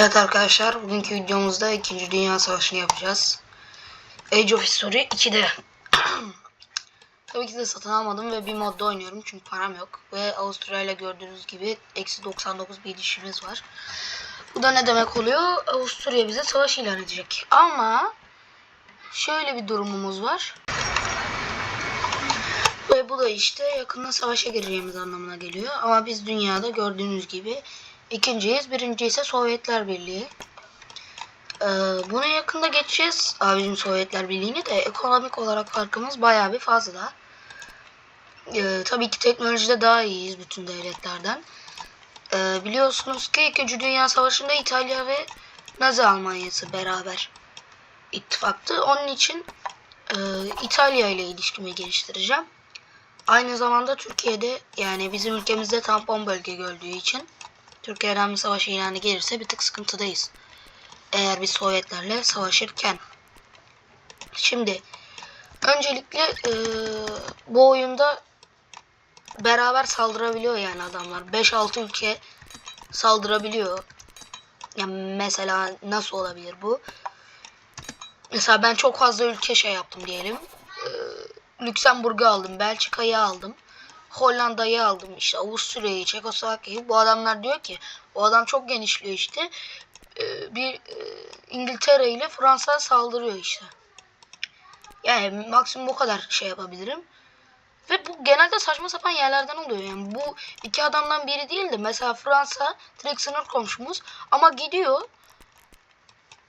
Evet arkadaşlar bugünkü videomuzda 2. Dünya Savaşı'nı yapacağız. Age of History 2'de. Tabii ki de satın almadım ve bir modda oynuyorum çünkü param yok. Ve Avusturya ile gördüğünüz gibi eksi 99 bir ilişkimiz var. Bu da ne demek oluyor? Avusturya bize savaş ilan edecek. Ama şöyle bir durumumuz var. Ve bu da işte yakında savaşa gireceğimiz anlamına geliyor. Ama biz dünyada gördüğünüz gibi ikinciyiz. Birinci ise Sovyetler Birliği. Ee, buna yakında geçeceğiz. Abicim Sovyetler Birliği'ni de ekonomik olarak farkımız bayağı bir fazla. Ee, tabii ki teknolojide daha iyiyiz bütün devletlerden. Ee, biliyorsunuz ki 2. Dünya Savaşı'nda İtalya ve Nazi Almanyası beraber ittifaktı. Onun için e, İtalya ile ilişkimi geliştireceğim. Aynı zamanda Türkiye'de yani bizim ülkemizde tampon bölge gördüğü için Türkiye'den bir savaş ilanı gelirse bir tık sıkıntıdayız. Eğer biz Sovyetlerle savaşırken. Şimdi öncelikle e, bu oyunda beraber saldırabiliyor yani adamlar. 5-6 ülke saldırabiliyor. Yani mesela nasıl olabilir bu? Mesela ben çok fazla ülke şey yaptım diyelim. Ee, Lüksemburg'u aldım, Belçika'yı aldım. Hollanda'yı aldım işte Avusturya'yı, Çekoslovakya'yı. Bu adamlar diyor ki o adam çok genişliyor işte. Ee, bir e, İngiltere ile Fransa saldırıyor işte. Yani maksimum bu kadar şey yapabilirim. Ve bu genelde saçma sapan yerlerden oluyor. Yani bu iki adamdan biri değil de mesela Fransa direkt sınır komşumuz ama gidiyor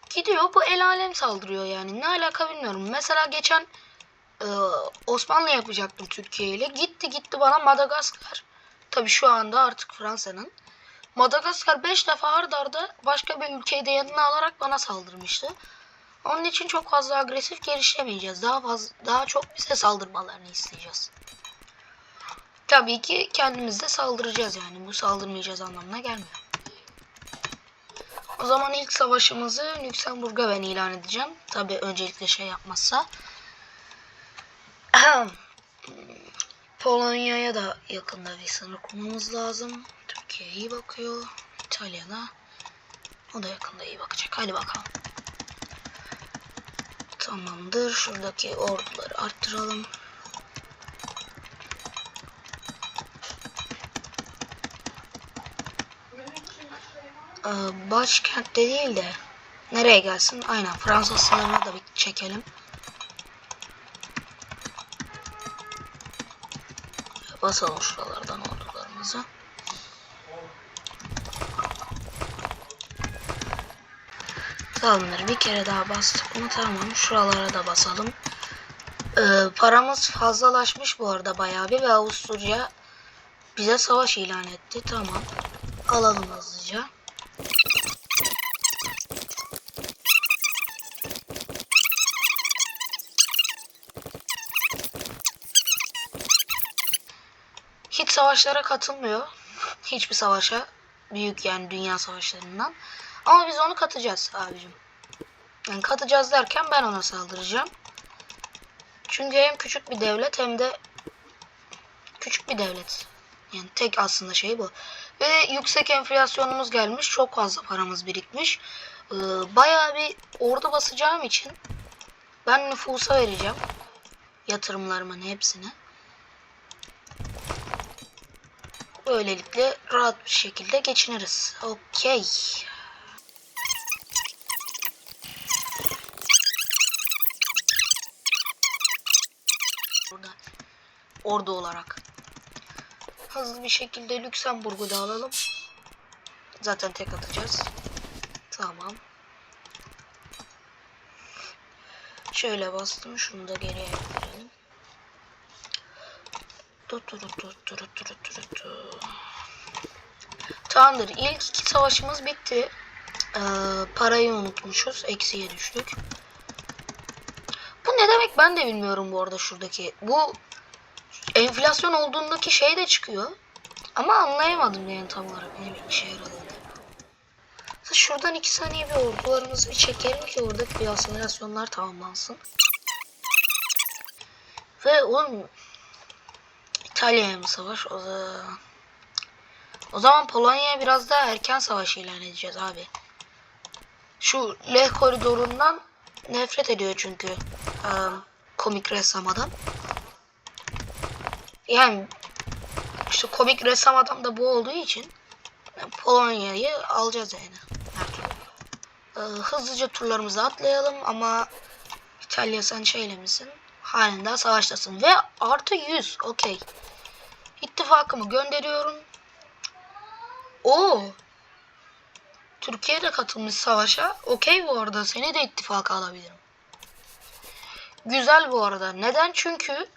gidiyor bu el alem saldırıyor yani. Ne alaka bilmiyorum. Mesela geçen e, Osmanlı yapacaktım Türkiye ile. Gitti gitti bana Madagaskar. Tabii şu anda artık Fransa'nın. Madagaskar 5 defa ard arda başka bir ülkeyi de yanına alarak bana saldırmıştı. Onun için çok fazla agresif gelişemeyeceğiz. Daha fazla, daha çok bize saldırmalarını isteyeceğiz. Tabii ki kendimiz de saldıracağız yani. Bu saldırmayacağız anlamına gelmiyor. O zaman ilk savaşımızı Lüksemburg'a ben ilan edeceğim. Tabii öncelikle şey yapmazsa. Polonya'ya da yakında bir sınır kurmamız lazım. Türkiye iyi bakıyor. İtalya'da. O da yakında iyi bakacak. Hadi bakalım. Tamamdır. Şuradaki orduları arttıralım. Ee, başkentte değil de nereye gelsin? Aynen Fransa sınırına da bir çekelim. Basalım şuralardan ordularımızı. Tamamdır. Bir kere daha bastık mı? Tamam. Şuralara da basalım. Ee, paramız fazlalaşmış bu arada bayağı bir ve Avusturya bize savaş ilan etti. Tamam. Alalım hızlıca. Hiç savaşlara katılmıyor. Hiçbir savaşa. Büyük yani dünya savaşlarından. Ama biz onu katacağız abicim. Yani katacağız derken ben ona saldıracağım. Çünkü hem küçük bir devlet hem de küçük bir devlet. Yani tek aslında şey bu. Ve yüksek enflasyonumuz gelmiş. Çok fazla paramız birikmiş. Ee, bayağı bir ordu basacağım için ben nüfusa vereceğim. Yatırımlarımın hepsini. Böylelikle rahat bir şekilde geçiniriz. Okey. Burada ordu olarak. Hızlı bir şekilde Lüksemburg'u da alalım. Zaten tek atacağız. Tamam. Şöyle bastım. Şunu da geriye tut tut tut. Tamamdır. İlk iki savaşımız bitti. Ee, parayı unutmuşuz. Eksiye düştük. Bu ne demek ben de bilmiyorum bu arada şuradaki. Bu enflasyon olduğundaki şey de çıkıyor. Ama anlayamadım yani tam olarak ne bir işe yaradığını. Şuradan iki saniye bir ordularımızı bir çekelim ki oradaki asimilasyonlar tamamlansın. Ve oğlum İtalya'ya mı savaş? O zaman, o zaman Polonya'ya biraz daha erken savaş ilan edeceğiz abi. Şu Leh koridorundan nefret ediyor çünkü. Ee, komik ressam adam. Yani işte komik ressam adam da bu olduğu için Polonya'yı alacağız yani. Hızlıca turlarımızı atlayalım ama İtalya sen şeyle misin? Halen daha savaştasın. Ve artı 100. Okey. İttifakımı gönderiyorum. Oo. Türkiye de katılmış savaşa. Okey bu arada. Seni de ittifaka alabilirim. Güzel bu arada. Neden? Çünkü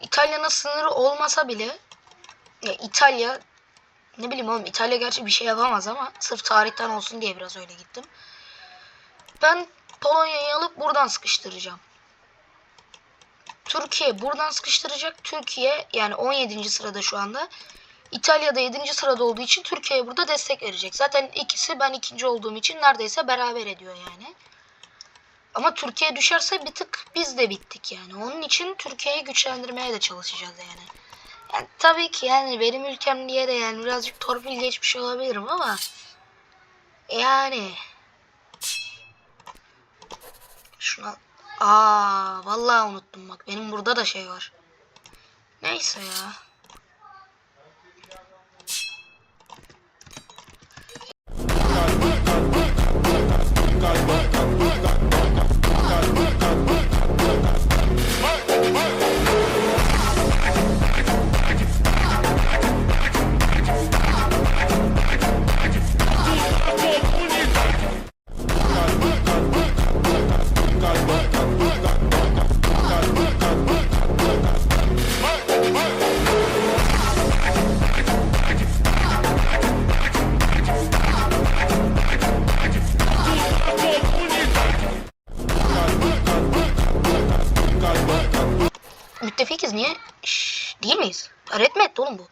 İtalya'nın sınırı olmasa bile ya İtalya ne bileyim oğlum İtalya gerçi bir şey yapamaz ama sırf tarihten olsun diye biraz öyle gittim. Ben Polonya'yı alıp buradan sıkıştıracağım. Türkiye buradan sıkıştıracak. Türkiye yani 17. sırada şu anda. İtalya'da 7. sırada olduğu için Türkiye'ye burada destek verecek. Zaten ikisi ben ikinci olduğum için neredeyse beraber ediyor yani. Ama Türkiye düşerse bir tık biz de bittik yani. Onun için Türkiye'yi güçlendirmeye de çalışacağız yani. Yani tabii ki yani benim ülkem diye de yani birazcık torpil geçmiş olabilirim ama yani şuna aa vallahi unuttum bak benim burada da şey var. Neyse ya. Değil miyiz? Red mi oğlum bu?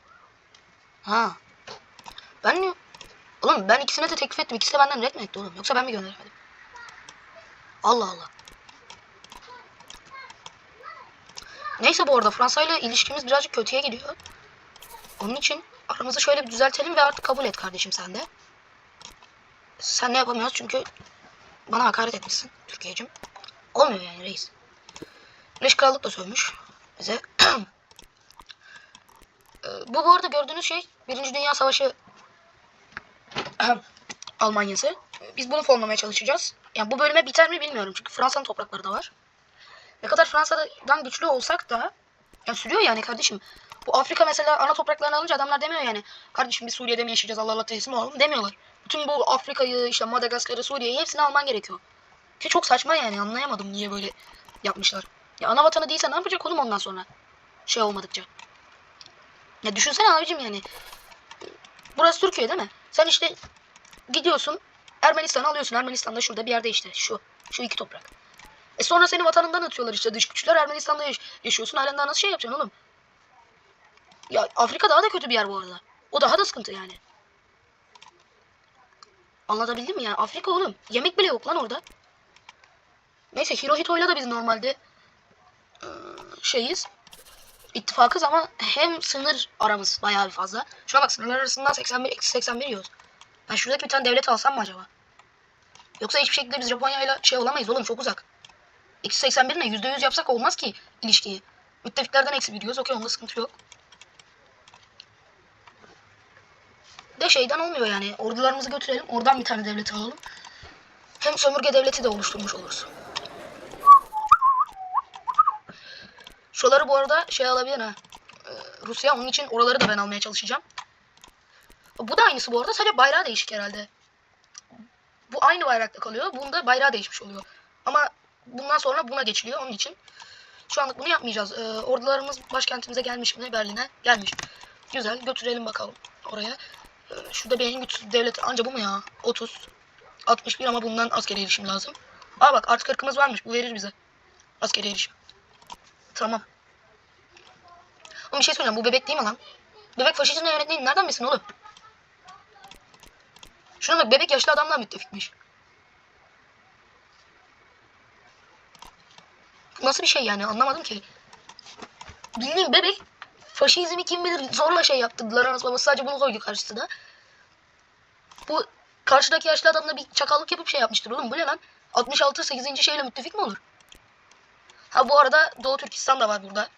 Ha. Ben? Oğlum ben ikisine de teklif ettim. İkisi de benden red mi etti oğlum? Yoksa ben mi gönderemedim? Allah Allah. Neyse bu arada Fransa ile ilişkimiz birazcık kötüye gidiyor. Onun için aramızı şöyle bir düzeltelim ve artık kabul et kardeşim sen de. Sen ne yapamıyoruz çünkü bana hakaret etmişsin Türkiye'cim. Olmuyor yani reis. Birleşik Krallık da sövmüş bize. Bu bu arada gördüğünüz şey Birinci Dünya Savaşı Almanyası. Biz bunu fonlamaya çalışacağız. Yani bu bölüme biter mi bilmiyorum çünkü Fransa'nın toprakları da var. Ne kadar Fransa'dan güçlü olsak da ya sürüyor yani kardeşim. Bu Afrika mesela ana topraklarını alınca adamlar demiyor yani. Kardeşim biz Suriye'de mi yaşayacağız Allah Allah teslim olalım demiyorlar. Bütün bu Afrika'yı işte Madagaskar'ı Suriye'yi hepsini alman gerekiyor. Ki çok saçma yani anlayamadım niye böyle yapmışlar. Ya ana vatanı değilse ne yapacak oğlum ondan sonra? Şey olmadıkça. Ya düşünsene abicim yani. Burası Türkiye değil mi? Sen işte gidiyorsun Ermenistan'ı alıyorsun. Ermenistan da şurada bir yerde işte. Şu. Şu iki toprak. E sonra seni vatanından atıyorlar işte dış güçler. Ermenistan'da yaş- yaşıyorsun. Halen daha nasıl şey yapacaksın oğlum? Ya Afrika daha da kötü bir yer bu arada. O daha da sıkıntı yani. Anlatabildim mi ya? Afrika oğlum. Yemek bile yok lan orada. Neyse Hirohito'yla da biz normalde şeyiz. İttifakız ama hem sınır aramız bayağı bir fazla. Şuna bak sınırlar arasından 81 eksi 81 yiyoruz. Ben şuradaki bir tane devlet alsam mı acaba? Yoksa hiçbir şekilde biz Japonya'yla şey olamayız oğlum çok uzak. Eksi 81 ne? %100 yapsak olmaz ki ilişkiyi. Müttefiklerden eksi bir yiyoruz. Okey onda sıkıntı yok. De şeyden olmuyor yani. Ordularımızı götürelim. Oradan bir tane devlet alalım. Hem sömürge devleti de oluşturmuş oluruz. Şuraları bu arada şey alabilir ha. Ee, Rusya onun için oraları da ben almaya çalışacağım. Bu da aynısı bu arada sadece bayrağı değişik herhalde. Bu aynı bayrakta kalıyor. Bunda bayrağı değişmiş oluyor. Ama bundan sonra buna geçiliyor onun için. Şu anlık bunu yapmayacağız. Ee, ordularımız başkentimize gelmiş mi? Berlin'e gelmiş. Güzel götürelim bakalım oraya. Ee, şurada benim güçsüz devlet anca bu mu ya? 30. 61 ama bundan askeri erişim lazım. Aa bak artı 40'ımız varmış. Bu verir bize. Askeri erişim. Tamam. Ama bir şey söyleyeceğim. Bu bebek değil mi lan? Bebek faşizmle yönetmeyi nereden bilsin oğlum? Şuna bak bebek yaşlı adamla müttefikmiş. Nasıl bir şey yani anlamadım ki. Bildiğin bebek faşizmi kim bilir zorla şey yaptırdılar anasını babası sadece bunu koydu karşısına. Bu karşıdaki yaşlı adam da bir çakallık yapıp şey yapmıştır oğlum. Bu ne lan? 66 8. şeyle müttefik mi olur? Ha bu arada Doğu Türkistan da var burada.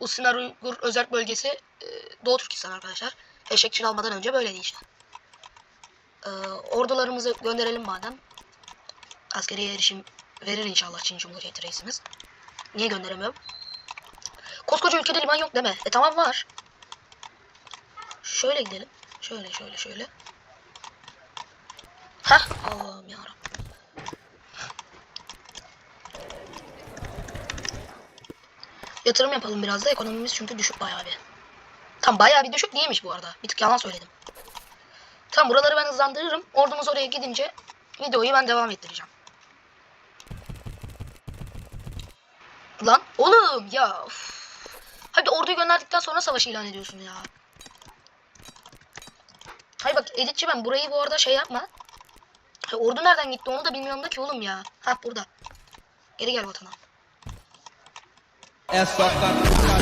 Bu Sinar Uygur Özerk Bölgesi e, Doğu Türkistan arkadaşlar. Eşekçil almadan önce böyleydi işte. E, ordularımızı gönderelim madem. Askeri erişim verir inşallah Çin Cumhuriyeti reisimiz. Niye gönderemiyorum? Koskoca ülkede liman yok deme. E tamam var. Şöyle gidelim. Şöyle şöyle şöyle. Hah Allah'ım yarabbim. Yatırım yapalım biraz da ekonomimiz çünkü düşük bayağı bir. Tam bayağı bir düşük değilmiş bu arada. Bir tık yalan söyledim. Tam buraları ben hızlandırırım. Ordumuz oraya gidince videoyu ben devam ettireceğim. Lan oğlum ya. Uf. Hadi orduyu gönderdikten sonra savaş ilan ediyorsun ya. Hayır bak editçi ben burayı bu arada şey yapma. Ordu nereden gitti onu da bilmiyorum da ki oğlum ya. Ha burada. Geri gel vatana. É só catucar,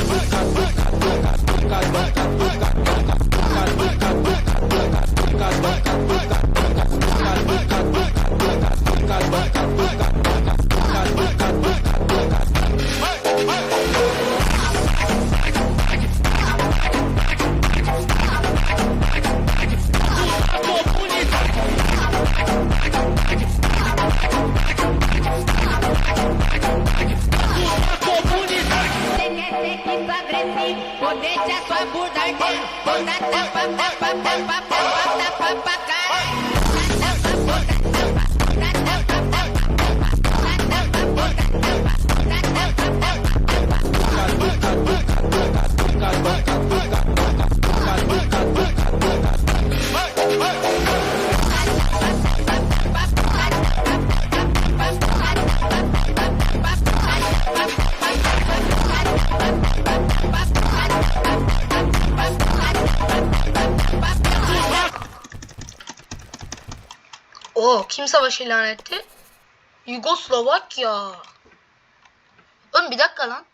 savaş ilan etti? Yugoslavakya. Oğlum bir dakika lan.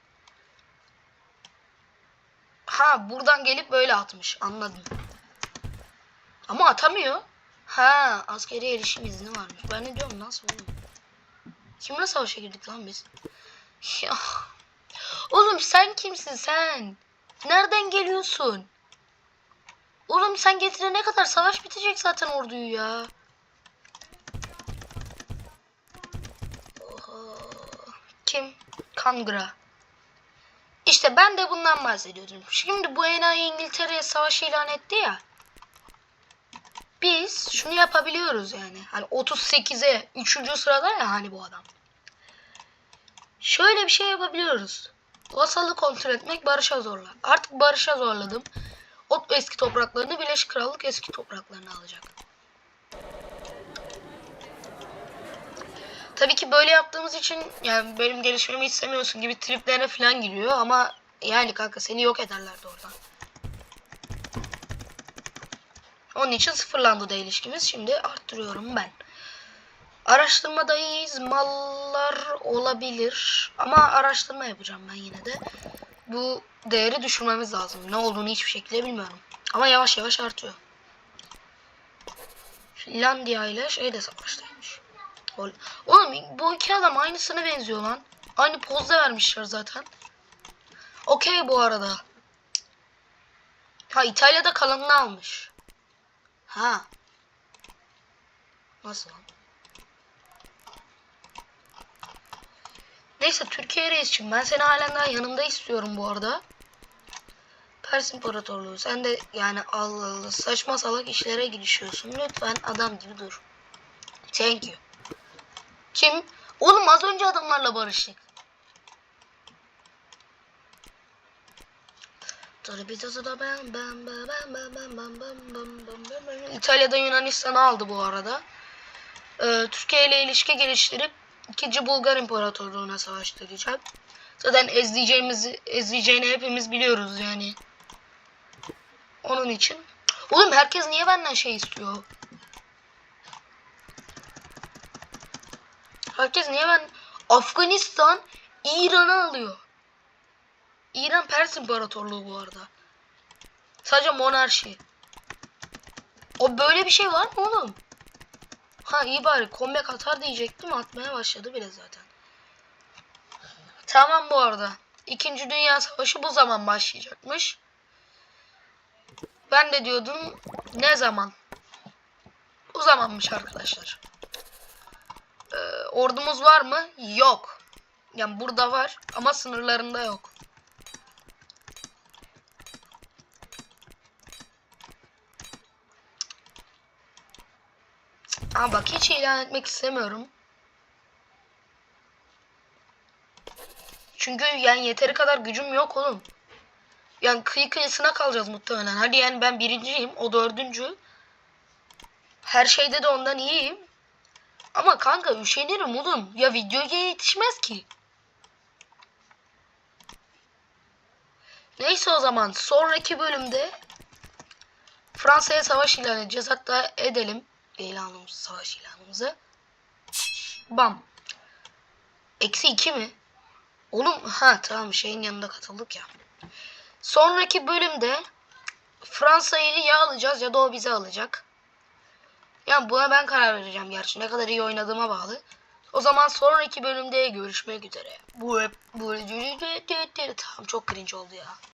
Ha buradan gelip böyle atmış. Anladım. Ama atamıyor. Ha askeri erişim izni varmış. Ben ne diyorum nasıl oğlum? Kimle savaşa girdik lan biz? Ya. Oğlum sen kimsin sen? Nereden geliyorsun? Oğlum sen getirene kadar savaş bitecek zaten orduyu ya. Kim? Kangra. İşte ben de bundan bahsediyordum. Şimdi bu enayi İngiltere'ye savaş ilan etti ya. Biz şunu yapabiliyoruz yani. Hani 38'e 3. sırada ya hani bu adam. Şöyle bir şey yapabiliyoruz. Vasalı kontrol etmek barışa zorla. Artık barışa zorladım. O eski topraklarını Birleşik Krallık eski topraklarını alacak. Tabii ki böyle yaptığımız için yani benim gelişmemi istemiyorsun gibi triplerine falan giriyor ama yani kanka seni yok ederlerdi oradan. Onun için sıfırlandı da ilişkimiz. Şimdi arttırıyorum ben. Araştırmadayız. Mallar olabilir. Ama araştırma yapacağım ben yine de. Bu değeri düşürmemiz lazım. Ne olduğunu hiçbir şekilde bilmiyorum. Ama yavaş yavaş artıyor. Finlandiya ile şey de savaştaymış. Ol- Oğlum bu iki adam aynısına benziyor lan. Aynı pozda vermişler zaten. Okey bu arada. Ha İtalya'da kalanını almış. Ha. Nasıl lan? Neyse Türkiye reisçim ben seni halen daha yanımda istiyorum bu arada. Pers İmparatorluğu sen de yani Allah Allah saçma salak işlere girişiyorsun. Lütfen adam gibi dur. Thank you. Kim? Oğlum az önce adamlarla barıştık. İtalya'da Yunanistan'ı aldı bu arada. Ee, Türkiye ile ilişki geliştirip 2. Bulgar İmparatorluğu'na savaştıracağım. Zaten ezleyeceğimizi ezleyeceğini hepimiz biliyoruz yani. Onun için. Oğlum herkes niye benden şey istiyor? Herkes niye ben Afganistan İran'ı alıyor. İran Pers İmparatorluğu bu arada. Sadece monarşi. O böyle bir şey var mı oğlum? Ha iyi bari comeback atar diyecektim atmaya başladı bile zaten. Tamam bu arada. İkinci Dünya Savaşı bu zaman başlayacakmış. Ben de diyordum ne zaman? Bu zamanmış arkadaşlar. Ee, ordumuz var mı? Yok. Yani burada var ama sınırlarında yok. Ama bak hiç ilan etmek istemiyorum. Çünkü yani yeteri kadar gücüm yok oğlum. Yani kıyı kıyısına kalacağız muhtemelen. Hadi yani ben birinciyim, o dördüncü. Her şeyde de ondan iyiyim. Ama kanka üşenirim oğlum. Ya videoya yetişmez ki. Neyse o zaman sonraki bölümde Fransa'ya savaş ilan edeceğiz. Hatta edelim ilanımız, savaş ilanımızı. Bam. Eksi iki mi? Oğlum ha tamam şeyin yanında katıldık ya. Sonraki bölümde Fransa'yı ya alacağız ya da o bizi alacak. Yani buna ben karar vereceğim gerçi. Ne kadar iyi oynadığıma bağlı. O zaman sonraki bölümde görüşmek üzere. Bu bu tamam çok cringe oldu ya.